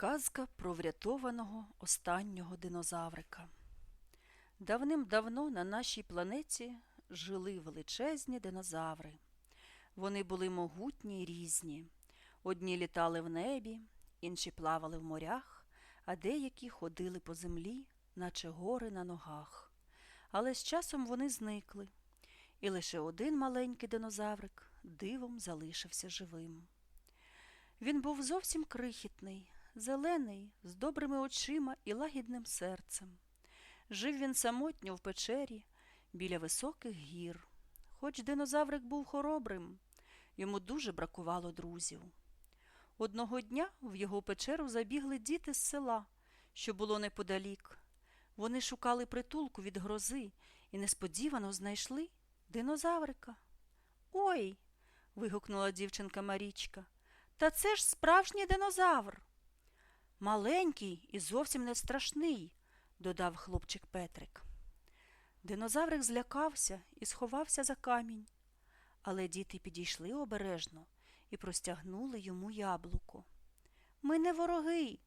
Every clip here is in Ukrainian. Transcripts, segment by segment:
Казка про врятованого останнього динозаврика. Давним-давно на нашій планеті жили величезні динозаври. Вони були могутні й різні. Одні літали в небі, інші плавали в морях, а деякі ходили по землі, наче гори на ногах. Але з часом вони зникли, і лише один маленький динозаврик дивом залишився живим. Він був зовсім крихітний, зелений, з добрими очима і лагідним серцем. Жив він самотньо в печері біля високих гір. Хоч динозаврик був хоробрим, йому дуже бракувало друзів. Одного дня в його печеру забігли діти з села, що було неподалік. Вони шукали притулку від грози і несподівано знайшли динозаврика. Ой. вигукнула дівчинка Марічка. Та це ж справжній динозавр. Маленький і зовсім не страшний, додав хлопчик Петрик. Динозаврик злякався і сховався за камінь, але діти підійшли обережно і простягнули йому яблуко. Ми не вороги.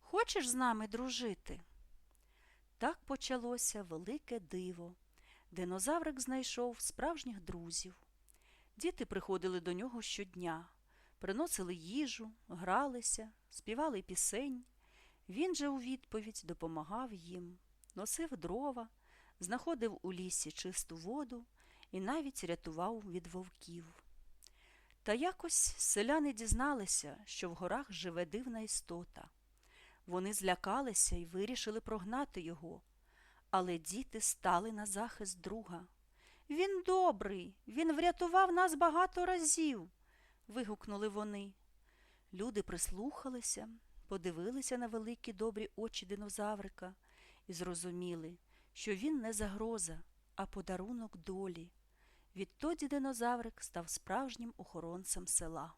Хочеш з нами дружити? Так почалося велике диво. Динозаврик знайшов справжніх друзів. Діти приходили до нього щодня, приносили їжу, гралися, співали пісень. Він же у відповідь допомагав їм, носив дрова, знаходив у лісі чисту воду і навіть рятував від вовків. Та якось селяни дізналися, що в горах живе дивна істота. Вони злякалися і вирішили прогнати його, але діти стали на захист друга. Він добрий, він врятував нас багато разів. Вигукнули вони. Люди прислухалися, подивилися на великі добрі очі динозаврика і зрозуміли, що він не загроза, а подарунок долі. Відтоді динозаврик став справжнім охоронцем села.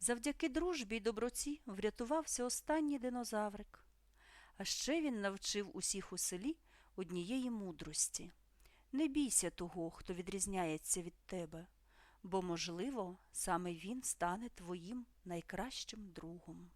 Завдяки дружбі й доброці врятувався останній динозаврик. А ще він навчив усіх у селі однієї мудрості. Не бійся того, хто відрізняється від тебе, бо, можливо, саме він стане твоїм найкращим другом.